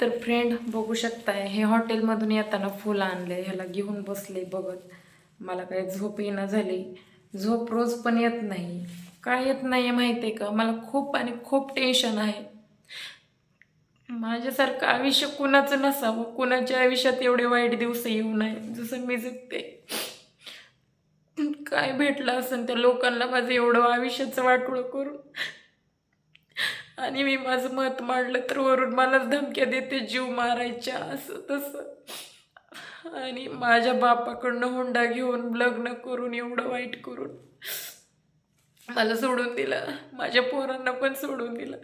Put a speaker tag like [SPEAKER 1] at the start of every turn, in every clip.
[SPEAKER 1] तर फ्रेंड बघू शकताय. हे हॉटेलमधून येताना फुलं आणले ह्याला घेऊन बसले बघत. मला काय झोप येणं झाली. झोप रोज पण येत नाही. काय येत नाही आहे माहिती आहे का? मला खूप आणि खूप टेन्शन आहे. माझ्यासारखं आयुष्य कुणाचं नसावं? कुणाच्या आयुष्यात एवढे वाईट दिवस येऊ नये? जसं मी जगते. काय भेटलं असं त्या लोकांना माझं एवढं आयुष्याचं वाटोळं करून? आणि मी माझं मत मांडलं तर वरून मलाच धमक्या देते जीव मारायच्या असं तसं. आणि माझ्या बापाकडनं हुंडा घेऊन लग्न करून एवढं वाईट करून मला सोडून दिलं. माझ्या पोरांना पण सोडून दिलं.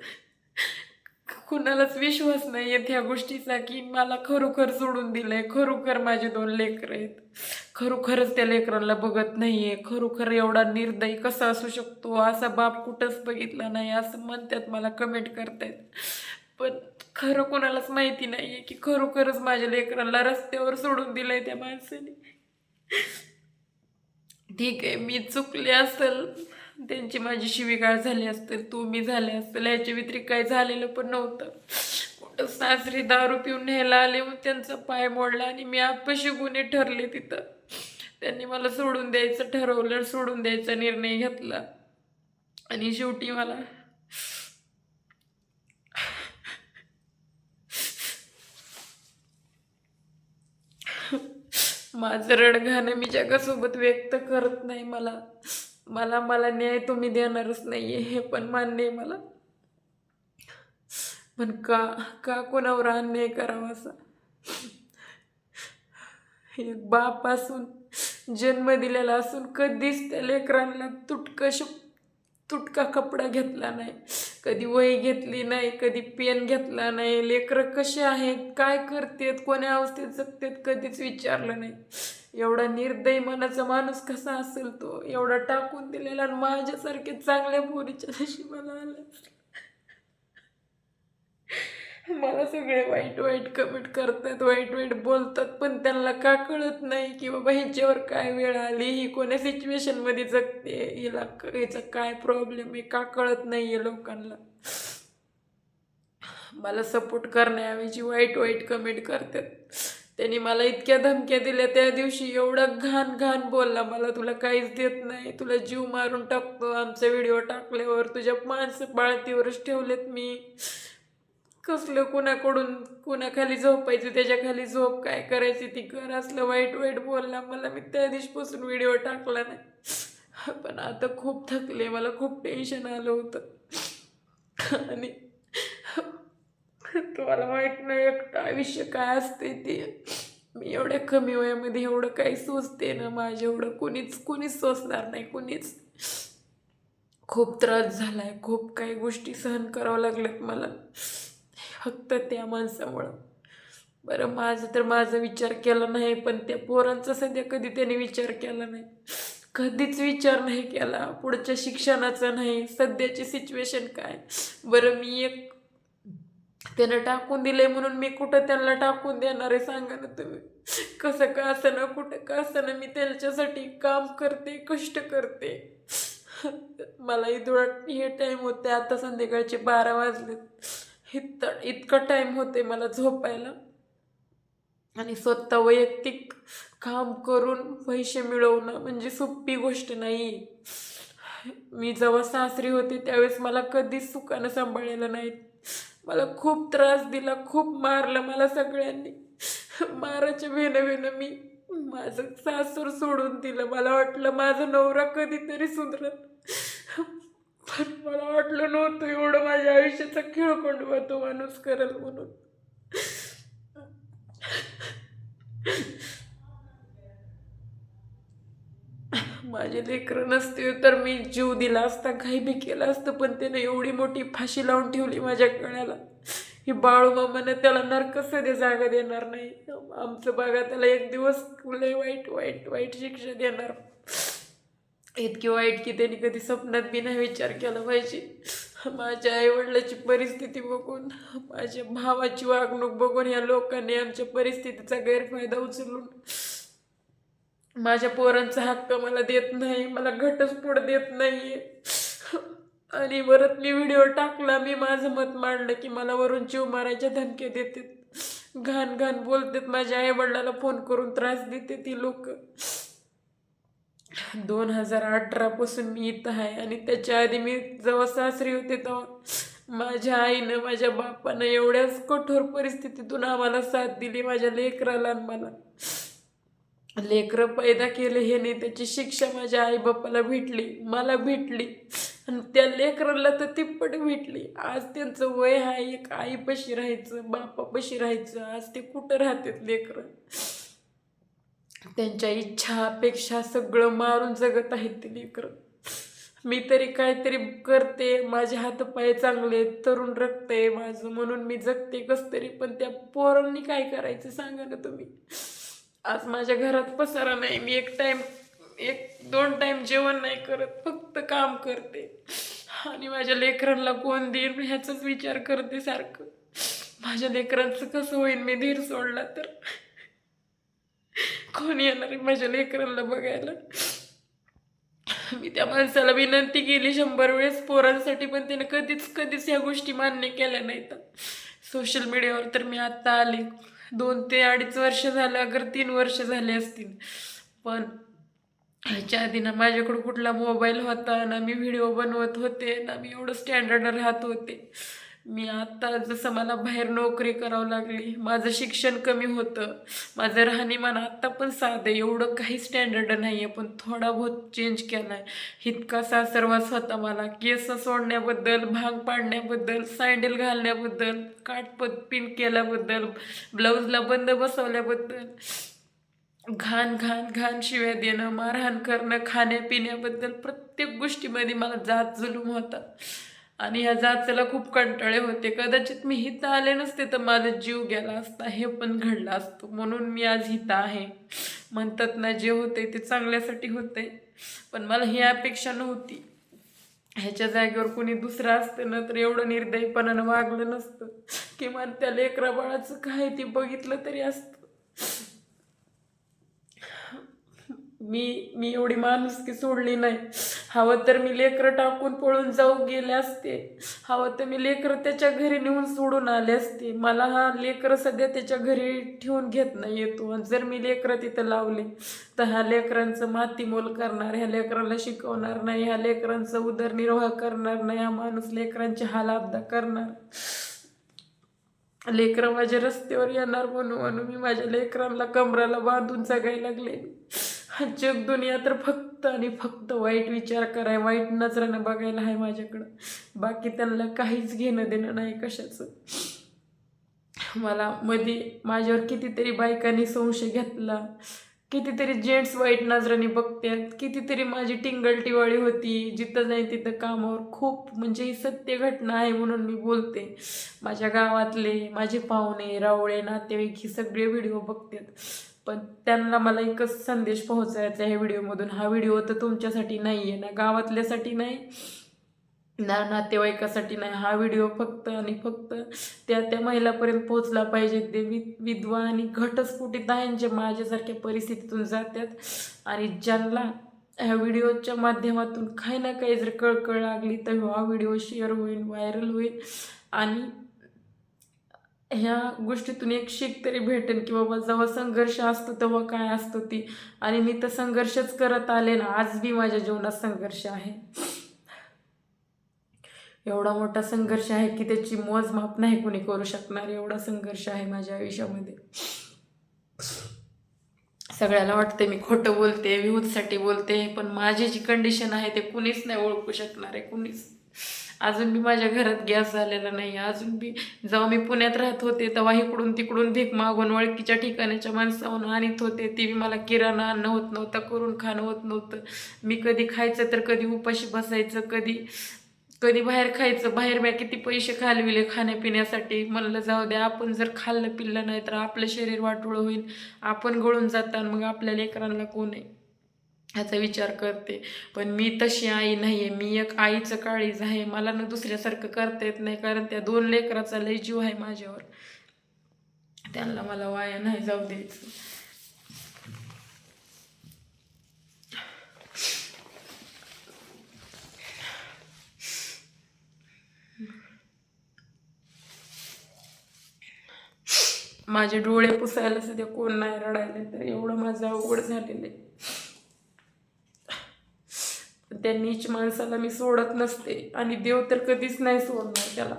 [SPEAKER 1] कुणालाच विश्वास नाही येत ह्या गोष्टीचा की मला खरोखर सोडून दिलं आहे खरोखर माझे दोन लेकरं आहेत. खरोखरच त्या लेकरांना बघत नाहीये. खरोखर एवढा निर्दयी कसा असू शकतो? असा बाप कुठंच बघितला नाही असं म्हणतात मला कमेंट करतायत. पण खरं कोणालाच माहिती नाहीये की खरोखरच माझ्या लेकरांना रस्त्यावर सोडून दिलंय त्या माणसाने. ठीक आहे मी चुकले असेल त्यांची माझी शिवीगाळ झाली असतील तू मी झाले असतील ह्याच्या व्यतिरिक्त काही झालेलं पण नव्हतं. कुठं सासरी दारू पिऊन न्यायला आले मग त्यांचा पाय मोडला आणि मी आपशी गुन्हे ठरले तिथं. त्यांनी मला सोडून द्यायचं ठरवलं सोडून द्यायचा निर्णय घेतला. आणि शेवटी मला माझं रडगाणं मी जगासोबत व्यक्त करत नाही मला. मला मला न्याय तुम्ही देणारच नाही आहे हे पण मान्य आहे मला. पण का का कोणावर अन्याय करावा असा? एक बाप असून जन्म दिलेला असून कधीच त्या लेकरांना तुटकं तुटका कपडा घेतला नाही. कधी वही घेतली नाही कधी पेन घेतला नाही. लेकरं कसे आहेत काय करतेत कोण्या अवस्थेत जगतेत कधीच विचारलं नाही. एवढा निर्दयी मनाचा माणूस कसा असेल तो? एवढा टाकून दिलेला आणि माझ्यासारखे चांगल्या पोरीच्या नशिबाला आला. मला सगळे वाईट वाईट कमेंट करतात वाईट वाईट बोलतात पण त्यांना का कळत नाही की बाबा ह्याच्यावर काय वेळ आली ही कोण्या सिच्युएशनमध्ये जगते हिला याचा काय प्रॉब्लेम आहे का कळत नाही आहे लोकांना. मला सपोर्ट करण्याऐवजी वाईट वाईट कमेंट करतात. त्यांनी मला इतक्या धमक्या दिल्या त्या दिवशी एवढा घाण घाण बोलला मला तुला काहीच देत नाही तुला जीव मारून टाकतो आमचा व्हिडिओ टाकल्यावर तुझ्या माणसं बाळतीवरच ठेवलेत मी. कसलं कुणाकडून कुणाखाली झोपायचं त्याच्याखाली झोप काय करायची ती कर असलं वाईट वाईट बोलला मला मी त्या दिवशीपासून व्हिडिओ टाकला नाही. पण आता खूप थकले मला खूप टेन्शन आलं होतं. आणि तुम्हाला वाईट नाही एकटं आयुष्य काय असते ते. मी एवढ्या कमी वयामध्ये एवढं काही सोचते ना माझ्या एवढं कुणीच कुणीच सोचणार नाही कुणीच. खूप त्रास झाला आहे खूप काही गोष्टी सहन करावं लागल्यात मला. फक्त त्या माणसामुळं. बरं माझं तर माझा विचार केला नाही पण त्या पोरांचा सध्या कधी त्याने विचार केला नाही. कधीच विचार नाही केला. पुढच्या शिक्षणाचा नाही. सध्याची सिच्युएशन काय? बरं मी एक त्यानं टाकून दिलंय म्हणून मी कुठं त्यांना टाकून देणार आहे सांगा ना तुम्ही? कसं का असं ना कुठं का असं ना मी त्यांच्यासाठी काम करते कष्ट करते? मला इथं हे टाईम होते आता संध्याकाळचे बारा वाजलेत. इतकं इतकं टाईम होते मला झोपायला. आणि स्वतः वैयक्तिक काम करून पैसे मिळवणं म्हणजे सोपी गोष्ट नाही मी जेव्हा सासरी होते त्यावेळेस मला कधीच सुखानं सांभाळलेलं नाही. मला खूप त्रास दिला खूप मारलं मला सगळ्यांनी. माराच्या भेनं भेनं मी. माझं सासूर सोडून दिलं. मला वाटलं माझा नवरा कधीतरी सुधरत पण मला वाटलं नव्हतं एवढं माझ्या आयुष्याचा खेळकोंडवा तो माणूस करेल म्हणून. माझे लेकरं नसते तर मी जीव दिला असता काही बी केलं असतं पण त्याने एवढी मोठी फाशी लावून ठेवली माझ्या कण्याला ही बाळूमामानं त्याला नरक सध्या जागा देणार नाही. आमचं बघा त्याला एक दिवस लय वाईट वाईट वाईट शिक्षा देणार. इतकी वाईट की त्यांनी कधी स्वप्नात बी नाही विचार केला पाहिजे. माझ्या आईवडिलाची परिस्थिती बघून माझ्या भावाची वागणूक बघून या लोकांनी आमच्या परिस्थितीचा गैरफायदा उचलून माझ्या पोरांचा हक्क मला देत नाही मला घटस्फोट देत नाही आणि परत मी व्हिडिओ टाकला मी माझं मत मांडलं की मला वरून जीव मारायच्या धमक्या देतात. घाण घाण बोलतात माझ्या आईवडिलाला फोन करून त्रास देते ती लोक. दोन हजार अठरापासून मी इथं आहे आणि त्याच्या आधी मी जेव्हा सासरी होते तेव्हा माझ्या आईनं माझ्या बापानं एवढ्याच कठोर परिस्थितीतून आम्हाला साथ दिली माझ्या लेकराला आणि मला. लेकरं पैदा केले हे नाही त्याची शिक्षा माझ्या आई बापाला भेटली मला भेटली. आणि त्या लेकराला तर तिप्पट भेटली. आज त्यांचं वय आहे एक आईपाशी राहायचं बापापाशी राहायचं आज ते कुठं राहतात लेकरं? त्यांच्या इच्छा अपेक्षा सगळं मारून जगत आहेत ते लेकरं. मी तरी काहीतरी करते माझे हातपाय चांगले आहेत, तरुण रक्त आहे माझं म्हणून मी जगते कसं तरी पण त्या पोरांनी काय करायचं सांगा ना तुम्ही. आज माझ्या घरात पसारा नाही मी एक टाइम एक दोन टाइम जेवण नाही करत फक्त काम करते. आणि माझ्या लेकरांना कोण देईन ह्याचाच विचार करते सारखं. माझ्या लेकरांचं कसं होईल मी धीर सोडला तर. कोण येणार आहे माझ्या लेकरांना बघायला? मी त्या माणसाला विनंती केली शंभर वेळेस पोरांसाठी पण त्यानं कधीच कधीच ह्या गोष्टी मान्य केल्या नाहीत. सोशल मीडियावर तर मी आत्ता आले. दोन ते अडीच वर्ष झालं अगर तीन वर्ष झाले असतील. पण ह्याच्या आधी ना माझ्याकडं कुठला मोबाईल होता ना मी व्हिडिओ बनवत होते ना मी एवढं स्टँडर्ड राहत होते. मी आत्ता जसं मला बाहेर नोकरी करावं लागली माझं शिक्षण कमी होतं माझं राहणीमान आत्ता पण साधं एवढं काही स्टँडर्ड नाही आहे पण थोडा बहुत चेंज केला आहे इतका सासरवास होता मला. केस सोडण्याबद्दल भांग पाडण्याबद्दल सँडल घालण्याबद्दल काटपत पिन केल्याबद्दल ब्लाऊजला बंद बसवल्याबद्दल घाण घाण घाण शिव्या देणं मारहाण करणं खाण्यापिण्याबद्दल प्रत्येक गोष्टीमध्ये मला जात जुलूम होता. आणि ह्या जाचेला खूप कंटाळे होते. कदाचित मी हिता आले नसते तर माझा जीव गेला असता हे पण घडलं असतं. म्हणून मी आज हिता आहे. म्हणतात ना जे होते ते चांगल्यासाठी होते पण मला ही अपेक्षा नव्हती. ह्याच्या जागेवर कोणी दुसरं असतं ना तर एवढं निर्दयीपणानं वागलं नसतं. किमान त्या लेकरा बाळाचं काय ते बघितलं तरी असतं. मी मी एवढी माणुसकी सोडली नाही. हवं तर मी लेकरं टाकून पळून जाऊ गेले असते. हवं तर मी लेकरं त्याच्या घरी नेऊन सोडून आले असते. मला हा लेकरं सध्या त्याच्या घरी ठेवून घेत नाही येतो आणि जर मी लेकरं तिथं लावले तर ह्या लेकरांचं मातीमोल करणार ह्या लेकराला शिकवणार नाही ह्या लेकरांचा उदरनिर्वाह करणार नाही हा माणूस लेकरांचे हाल अब्दा करणार. लेकरं माझ्या रस्त्यावर येणार म्हणून म्हणून मी माझ्या लेकरांना कमराला बांधून जगायला लागले. जग दुनिया तर फक्त आणि फक्त वाईट विचार कराय वाईट नजरानं बघायला आहे माझ्याकडं. बाकी त्यांना काहीच घेणं देणं नाही कशाचं. मला मध्ये माझ्यावर कितीतरी बायकांनी संशय घेतला. कितीतरी जेंट्स वाईट नजराने बघतात कितीतरी माझी टिंगलटिवाळी होती जिथं नाही तिथं कामावर. खूप म्हणजे ही सत्य घटना आहे म्हणून मी बोलते. माझ्या गावातले माझे पाहुणे रावळे नातेवाईक ही सगळे व्हिडिओ बघतात पण त्यांना मला एकच संदेश पोहोचायचा आहे ह्या व्हिडिओमधून. हा व्हिडिओ तर तुमच्यासाठी नाही आहे ना गावातल्यासाठी नाही ना नातेवाईकासाठी नाही. हा व्हिडिओ फक्त आणि फक्त त्या त्या महिलापर्यंत पोहोचला पाहिजे. ते वि विधवा आणि घटस्फोटित आहे जे माझ्यासारख्या परिस्थितीतून जातात. आणि ज्यांना ह्या व्हिडिओच्या माध्यमातून काही ना काही जर कळकळ लागली तर हा व्हिडिओ शेअर होईल व्हायरल होईल. आणि ह्या गोष्टीतून एक शिक तरी भेटेल की बाबा जेव्हा संघर्ष असतो तेव्हा काय असतो ती. आणि मी तर संघर्षच करत आले ना आज बी माझ्या जीवनात संघर्ष आहे. एवढा मोठा संघर्ष आहे की त्याची मोजमाप नाही कोणी करू शकणार. एवढा संघर्ष आहे माझ्या आयुष्यामध्ये. सगळ्याला वाटते मी खोटं बोलते विहूदसाठी बोलते पण माझी जी कंडिशन आहे ते कुणीच नाही ओळखू शकणार आहे कुणीच. अजून बी माझ्या घरात गॅस झालेला नाही. अजून बी जेव्हा मी पुण्यात राहत होते तेव्हा इकडून तिकडून भीक मागून ओळखीच्या ठिकाणाच्या माणसाहून आणत होते. ती बी मला किराणा आणणं होत नव्हतं करून खाणं होत नव्हतं. मी कधी खायचं तर कधी उपाशी बसायचं कधी कधी बाहेर खायचं. बाहेर मी किती पैसे घालविले खाण्यापिण्यासाठी. म्हणलं जाऊ द्या आपण जर खाल्लं पिल्लं नाही तर आपलं शरीर वाटोळं होईल. आपण गळून जातात मग आपल्या लेकरांना कोण आहे? ह्याचा विचार करते. पण मी तशी आई नाही आहे मी एक आईचं काळीज आहे. मला ना दुसऱ्यासारखं करता येत नाही. कारण त्या दोन लेकराचा लय जीव आहे माझ्यावर. त्यांना मला वाया नाही जाऊ द्यायचं. माझे डोळे पुसायला सध्या कोण नाही रडायला तर एवढं माझं अवघड झालेलं आहे. त्या नीच माणसाला मी सोडत नसते. आणि देव तर कधीच नाही सोडणार त्याला.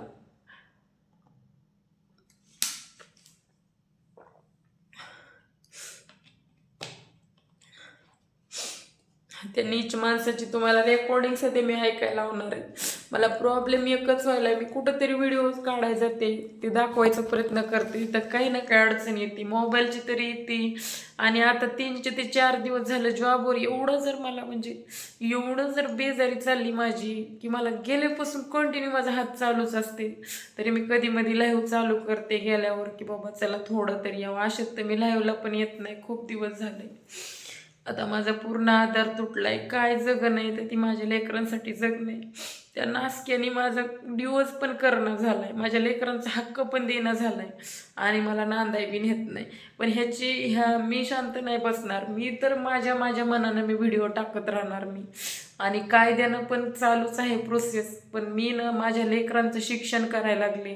[SPEAKER 1] त्या नीच माणसाची तुम्हाला रेकॉर्डिंग सध्या मी ऐकायला होणार आहे. मला प्रॉब्लेम एकच व्हायला मी कुठंतरी व्हिडिओ काढायला जाते ते दाखवायचा प्रयत्न करते. तर काही ना काही अडचण येते. मोबाईलची तरी येते. आणि आता तीनचे ते चार दिवस झालं जॉबवर एवढं जर मला म्हणजे एवढं जर बेजारी चालली माझी की मला गेल्यापासून कंटिन्यू माझा हात चालूच असते. तरी मी कधी मधी लाईव्ह चालू करते गेल्यावर की बाबा चला थोडं तरी यावं. अशात तर मी लाईव्हला पण येत नाही. खूप दिवस झाले. आता माझा पूर्ण आधार तुटलाय. काय जगणं आहे तर ती माझ्या लेकरांसाठी जगणे. त्या नासक्याने माझा डिवोर्स पण करणं झालाय. माझ्या लेकरांचा हक्क पण देणं झालाय. आणि मला नांदाय बी नेत नाही. पण ह्याची ह्या मी शांत नाही बसणार. मी तर माझ्या माझ्या मनानं मी व्हिडिओ टाकत राहणार मी. आणि कायद्यानं पण चालूच आहे प्रोसेस पण मी ना माझ्या लेकरांचं शिक्षण करायला लागले.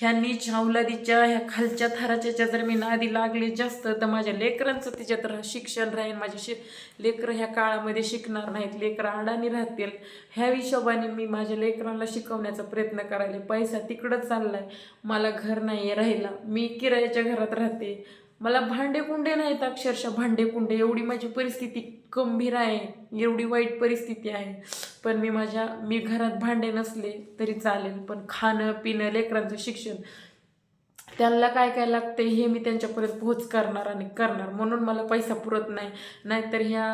[SPEAKER 1] ह्या नीच अवलादीच्या ह्या खालच्या थराच्या जर मी नादी लागले जास्त तर माझ्या लेकरांचं त्याच्यात रा शिक्षण राहील माझे शि लेकरं ह्या काळामध्ये शिकणार नाहीत. लेकरं अडाणी राहतील. ह्या हिशोबाने मी माझ्या लेकरांना शिकवण्याचा प्रयत्न करायला. पैसा तिकडंच चाललाय. मला घर नाही आहे राहिला मी किरायाच्या घरात राहते. मला भांडे कुंडे नाहीत अक्षरशः भांडे कुंडे एवढी माझी परिस्थिती गंभीर आहे. एवढी वाईट परिस्थिती आहे. पण मी माझ्या मी घरात भांडे नसले तरी चालेल पण खाणं पिणं लेकरांचं शिक्षण त्यांना काय काय लागते हे मी त्यांच्यापर्यंत पोहोच करणार आणि करणार. म्हणून मला पैसा पुरत नाही. नाहीतर ह्या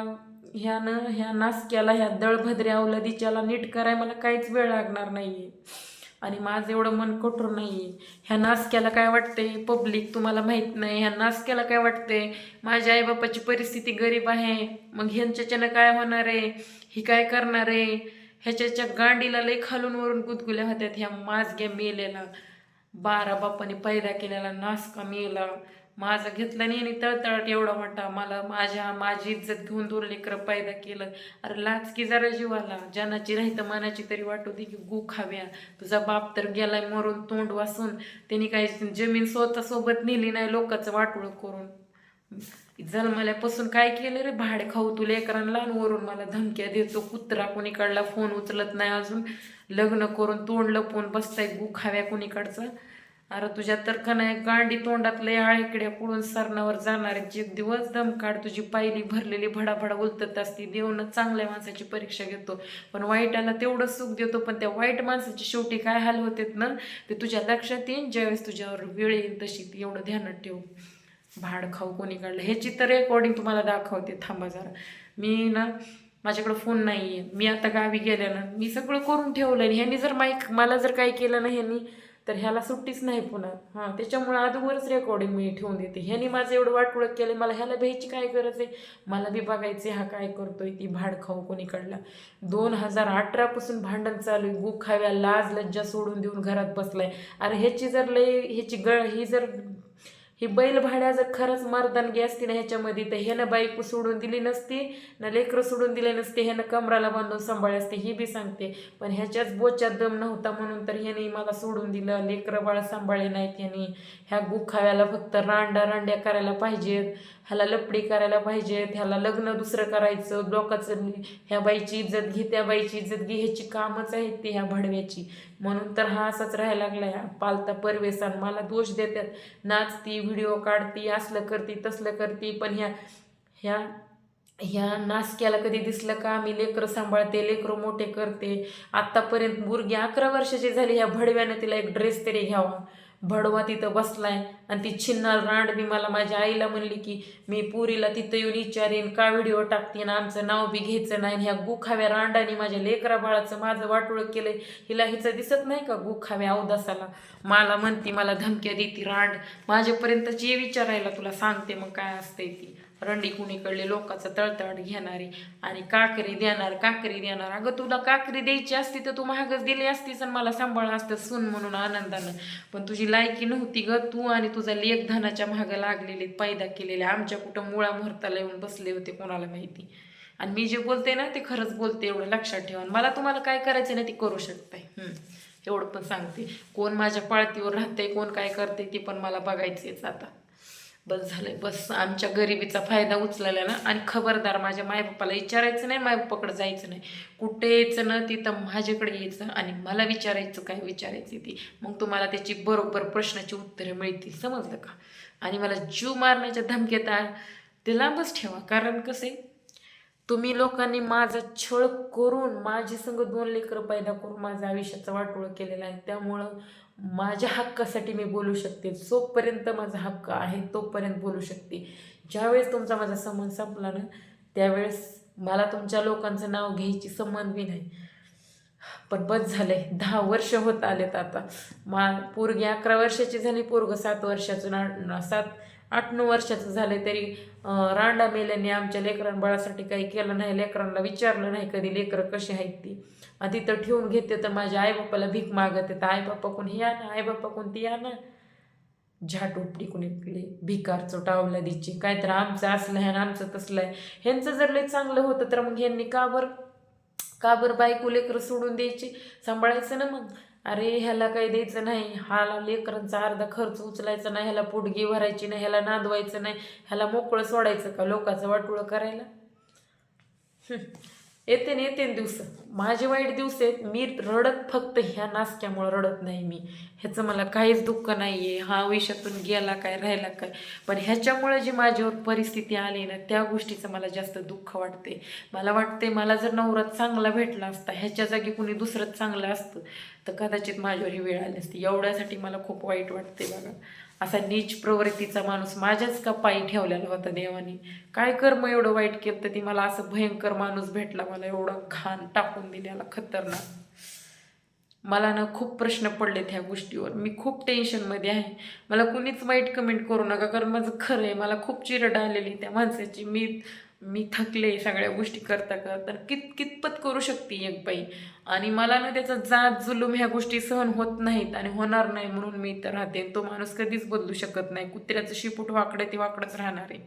[SPEAKER 1] ह्यानं ह्या नासक्याला ह्या दळभद्र्या अवलदीच्याला नीट कराय मला काहीच वेळ लागणार नाही आहे आणि माझं एवढं मन कठोर नाही आहे ह्या नासक्याला काय वाटते पब्लिक तुम्हाला माहीत नाही. ह्या नासक्याला काय वाटते माझ्या आईबापाची परिस्थिती गरीब आहे. मग ह्यांच्याच्यानं काय होणार आहे? ही काय करणार आहे? ह्याच्याच्या गांडीला लई खालून वरून गुदगुल्या होत्यात ह्या माजग्या मेलेला बारा बापाने पैदा केलेला नासका मेला. माझं घेतलं नाही आणि तळतळाट एवढा मोठा मला माझ्या माझी इज्जत घेऊन दोन लेकरं पैदा केलं. अरे लाचकी जरा जीवाला. जनाची राहितं मनाची तरी वाटू दे की गु खाव्या. तुझा बाप तर गेलाय मरून तोंड वासून. त्यांनी काही जमीन स्वतः सोबत नेली नाही लोकांचं वाटोळ करून. जन्मल्यापासून काय केलं रे? भाडे खाऊ तू लेकरांना वरून मला धमक्या देतो. कुत्रा कोणीकडला फोन उचलत नाही अजून. लग्न करून तोंड लपवून बसताय गु खाव्या कोणीकडचं. अरे तुझ्या तर का नाही गांडी तोंडातले आळेकड्या पुढून सरणावर जाणारे जे दिवस दम काढ तुझी पायली भरलेली भडाभडा उलतत असते देऊन चांगल्या माणसाची परीक्षा घेतो. पण वाईटाला तेवढं सुख देतो पण त्या वाईट माणसाची शेवटी काय हाल होतेत ना ते तुझ्या लक्षात येईन ज्यावेळेस तुझ्यावर वेळ येईल तशी ती एवढं ध्यानात ठेव. भाड खाऊ कोणी काढलं? ह्याची तर रेकॉर्डिंग तुम्हाला दाखवते थांबा जरा. मी ना माझ्याकडं फोन नाही आहे मी आता गावी गेल्यानं मी सगळं करून ठेवलं आणि ह्यांनी जर माईक मला जर काही केलं ना ह्यांनी तर ह्याला सुट्टीच नाही पुन्हा. हां त्याच्यामुळे अगोदरच रेकॉर्डिंग मी ठेवून देते. ह्यानी माझं एवढं वाटपुळक केलं मला ह्याला भ्यायची काय गरज आहे? मला बी बघायचे हा काय करतोय ती भाड खाऊ कोणी काढला. दोन हजार अठरापासून भांडण चालू आहे. गु खाव्या लाज लज्जा सोडून देऊन घरात बसलाय. अरे ह्याची जर लय ह्याची गळ ही जर ही बैलभाड्या जर खरंच मर्दानगी असती ना ह्याच्यामध्ये तर ह्यानं बाईक सोडून दिली नसती ना लेकरं सोडून दिले नसते ह्यानं कमराला बांधून सांभाळले असते ही बी सांगते. पण ह्याच्याच बोच्यात दम नव्हता म्हणून तर ह्याने मला सोडून दिलं. लेकरं बाळ सांभाळले नाहीत ह्याने. ह्या गुखाव्याला फक्त रांडा रांड्या करायला पाहिजेत. ह्याला लपडी करायला पाहिजेत ह्याला लग्न दुसरं करायचं लोकांचं ह्या बाईची इज्जत घे त्या बाईची इज्जत घे ह्याची कामच आहेत ती ह्या भडव्याची. म्हणून तर हा असाच राहायला लागला ह्या पालता परवेसान मला दोष देतात. नाचती व्हिडिओ काढती असलं करती तसलं करती पण ह्या ह्या ह्या नासक्याला कधी दिसलं का? मी लेकरं सांभाळते लेकरं मोठे करते. आत्तापर्यंत मुलगी अकरा वर्षाची झाली ह्या भडव्यानं तिला एक ड्रेस तरी घ्यावा. भडवा तिथं बसलाय. आणि ती छिन्नाल रांड बी मला माझ्या आईला म्हणली की मी पुरीला तिथं येऊन विचारेन का व्हिडिओ टाकते ना आमचं नाव बी घ्यायचं नाही ह्या गुखाव्या रांडाने माझ्या लेकरा बाळाचं माझं वाटोळ केलंय. हिला हिचं दिसत नाही का गुखाव्या अवदासाला मला म्हणती मला धमक्या देती रांड. माझ्यापर्यंत जे विचारायला तुला सांगते मग काय असतंय ती. रंडी कुणीकडले लोकांचं तळतळ घेणारी आणि काकरी देणार काकरी देणार. अगं तुला काकरी द्यायची असती तर तू महागच दिली असतीस आणि मला सांभाळलं असतं सून म्हणून आनंदानं. पण तुझी लायकी नव्हती ग तू आणि तुझा लेख धनाच्या महागं लागलेले पैदा केलेले आमच्या कुठं मुळा मुहूर्ताला येऊन बसले होते कोणाला माहिती. आणि मी जे बोलते ना ते खरंच बोलते एवढं लक्षात ठेवा मला तुम्हाला काय करायचं ना ते करू शकताय. एवढं पण सांगते. कोण माझ्या पाळतीवर राहते कोण काय करते ते पण मला बघायचेच आता. बस झालंय. बस आमच्या गरिबीचा फायदा उचलला ना आणि खबरदार माझ्या मायबापाला विचारायचं नाही मायबापाकडे जायचं नाही. कुठे यायचं ना तिथं माझ्याकडे यायचं आणि मला विचारायचं काय विचारायचं ती. मग तुम्हाला त्याची बरोबर प्रश्नाची उत्तरे मिळतील समजलं का? आणि मला जीव मारण्याच्या धमक्यात ते लांबच ठेवा. कारण कसे तुम्ही लोकांनी माझा छळ करून माझी संग दोन लेकरं पैदा करून माझ्या आयुष्याचं वाटोळं केलेलं आहे. त्यामुळं माझ्या हक्कासाठी मी बोलू शकते. जोपर्यंत माझा हक्क आहे तोपर्यंत बोलू शकते. ज्यावेळेस तुमचा माझा संबंध संपला ना त्यावेळेस मला तुमच्या लोकांचं नाव घ्यायची संबंध बी नाही. पण बस झालंय. दहा वर्ष होत आलेत आता. मा पोरगी अकरा वर्षाची झाली पोरग सात वर्षाचं ना सात आठ नऊ वर्षाचं झालं तरी रांडा मेल्याने आमच्या लेकरां बाळासाठी काही केलं नाही लेकरांना विचारलं नाही कधी लेकरं कशी आहेत ती. आणि तिथं ठेवून घेते तर माझ्या आईबापाला भीक मागत येतं आईबापा कोण हे ना आईबापा कोण ती ना झाट उपडी कोणी इकडे भिकार चोटावला दिची काय तर आमचं असलं आहे आणि आमचं तसलं आहे. ह्यांचं जर लय चांगलं होतं तर मग ह्यांनी का बरं का बरं बायको लेकरं सोडून द्यायची? सांभाळायचं ना मग. अरे ह्याला काही द्यायचं नाही. हाला लेकरांचा अर्धा खर्च उचलायचा नाही ह्याला पुटगी भरायची नाही ह्याला नांदवायचं नाही ह्याला मोकळं सोडायचं का लोकांचं वाटोळं करायला? येते ना येते ना दिवस. माझे वाईट दिवस आहेत मी रडत फक्त ह्या नासक्यामुळं रडत नाही मी. ह्याचं मला काहीच दुःख नाही आहे हा आयुष्यातून गेला काय राहिला काय. पण ह्याच्यामुळे जी माझ्यावर परिस्थिती आली ना त्या गोष्टीचं मला जास्त दुःख वाटते मला वाटते मला जर नवरा चांगला भेटला असता ह्याच्या जागी कुणी दुसरंच चांगलं असतं तर कदाचित माझ्यावर ही वेळ आली असती. एवढ्यासाठी मला खूप वाईट वाटते बघा. असा नीच प्रवृत्तीचा माणूस माझ्याच का पायी ठेवलेला होता देवाने. काय कर्म एवढं वाईट केलं तर ती मला असं भयंकर माणूस भेटला मला एवढं घाण टाकून दिलेला खतरनाक. मला ना खूप प्रश्न पडलेत ह्या गोष्टीवर. मी खूप टेन्शनमध्ये आहे. मला कुणीच वाईट कमेंट करू नका कारण माझं खरं आहे. मला खूप चिरड आलेली त्या माणसाची. मी मी थकले सगळ्या गोष्टी करता करता कित कितपत करू शकते एक बाई? आणि मला ना त्याचा जात जुलूम ह्या गोष्टी सहन होत नाहीत आणि होणार नाही म्हणून मी इथं राहते. तो माणूस कधीच बदलू शकत नाही. कुत्र्याचं शिपूट वाकडं ते वाकडंच राहणार आहे.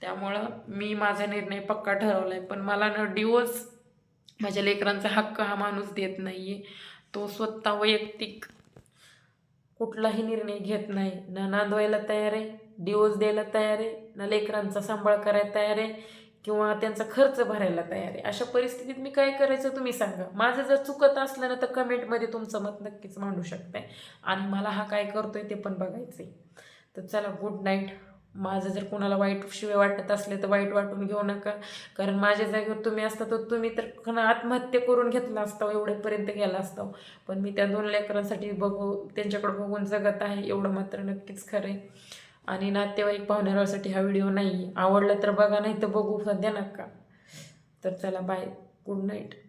[SPEAKER 1] त्यामुळं मी माझा निर्णय पक्का ठरवला आहे पण मला ना डिवोर्स माझ्या लेकरांचा हक्क हा माणूस देत नाही आहे तो स्वतः वैयक्तिक कुठलाही निर्णय घेत नाही. ना नांदवायला तयार आहे. डिवोर्स द्यायला तयार आहे ना लेकरांचा सांभाळ करायला तयार आहे किंवा त्यांचा खर्च भरायला तयार आहे. अशा परिस्थितीत मी काय करायचं तुम्ही सांगा. माझं जर चुकत असलं ना तर कमेंटमध्ये तुमचं मत नक्कीच मांडू शकताय. आणि मला हा काय करतोय ते पण बघायचं आहे तर चला गुड नाईट माझं जर कोणाला वाईट शिवाय वाटत असले तर वाईट वाटून घेऊ नका. कारण माझ्या जागेवर तुम्ही असता तर तुम्ही तर खरं आत्महत्या करून घेतला असता एवढ्यापर्यंत गेला असता. पण मी त्या दोन लेकरांसाठी बघू त्यांच्याकडे बघून जगत आहे एवढं मात्र नक्कीच खरं आहे. आणि नातेवाईक पाहुणेरासाठी हा व्हिडिओ नाही. आवडला तर बघा नाही तर बघू. सध्या नका. तर चला बाय गुड नाईट